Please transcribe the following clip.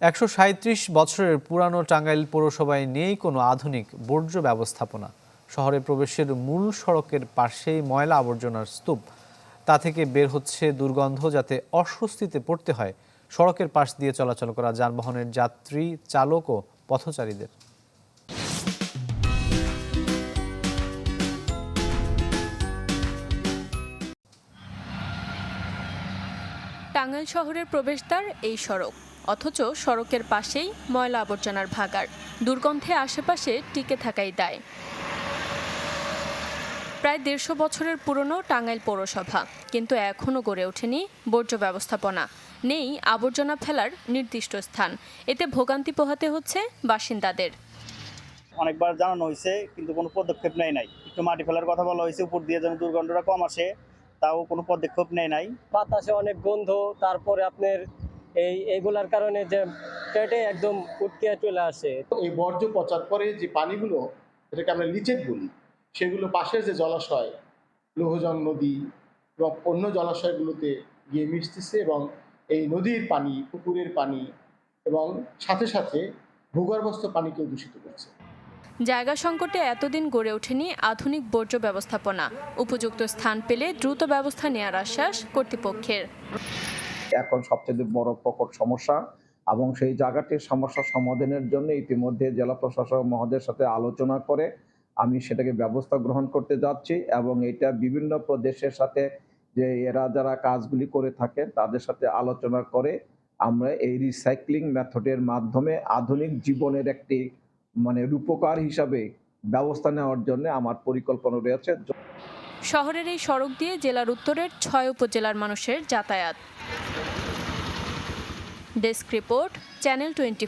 একশো সাঁত্রিশ বছরের পুরানো টাঙ্গাইল পৌরসভায় নেই কোনো আধুনিক বর্জ্য ব্যবস্থাপনা। শহরে প্রবেশের মূল সড়কের পাশেই ময়লা আবর্জনার স্তূপ। তা থেকে বের হচ্ছে দুর্গন্ধ যাতে অস্বস্তিতে পড়তে হয়। সড়কের পাশ দিয়ে চলাচল করা যানবাহনের যাত্রী, চালক ও পথচারীদের। টাঙ্গাইল শহরের প্রবেশদ্বার এই সড়ক। অথচ সড়কের পাশেই ময়লা আবর্জনার ভাগার দুর্গন্ধে আশেপাশে টিকে থাকাই দায়। প্রায় দেড়শো বছরের পুরনো টাঙ্গাইল পৌরসভা কিন্তু এখনও গড়ে ওঠেনি বর্জ্য ব্যবস্থাপনা। নেই আবর্জনা ফেলার নির্দিষ্ট স্থান। এতে ভোগান্তি পোহাতে হচ্ছে বাসিন্দাদের। অনেকবার জানানো হয়েছে কিন্তু কোনো পদক্ষেপ নেয় নাই। একটু মাটি ফেলার কথা বলা হয়েছে উপর দিয়ে যেন দুর্গন্ধটা কম আসে তাও কোনো পদক্ষেপ নেয় নাই। বাতাসে অনেক গন্ধ তারপরে আপনার এই এগুলার কারণে যে পেটে একদম উটকে চলে আসে। এই বর্জ্য পচার পরে যে পানিগুলো এটাকে আমরা লিচেট বলি সেগুলো পাশের যে জলাশয় লৌহজং নদী এবং অন্য জলাশয়গুলোতে গিয়ে মিশতেছে এবং এই নদীর পানি পুকুরের পানি এবং সাথে সাথে ভূগর্ভস্থ পানিকেও দূষিত করছে। জায়গা সংকটে এতদিন গড়ে ওঠেনি আধুনিক বর্জ্য ব্যবস্থাপনা। উপযুক্ত স্থান পেলে দ্রুত ব্যবস্থা নেওয়ার আশ্বাস কর্তৃপক্ষের। এখন সবচেয়ে বড় প্রকট সমস্যা এবং সেই জায়গাটির সমস্যা সমাধানের জন্য ইতিমধ্যে জেলা প্রশাসক মহোদয়ের সাথে আলোচনা করে আমি সেটাকে ব্যবস্থা গ্রহণ করতে যাচ্ছি এবং এটা বিভিন্ন প্রদেশের সাথে যে এরা যারা কাজগুলি করে থাকে তাদের সাথে আলোচনা করে আমরা এই রিসাইক্লিং মেথডের মাধ্যমে আধুনিক জীবনের একটি মানে রূপকার হিসাবে ব্যবস্থা নেওয়ার জন্য আমার পরিকল্পনা রয়েছে। শহরের এই সড়ক দিয়ে জেলার উত্তরের ছয় উপজেলার মানুষের যাতায়াত। Desk report channel twenty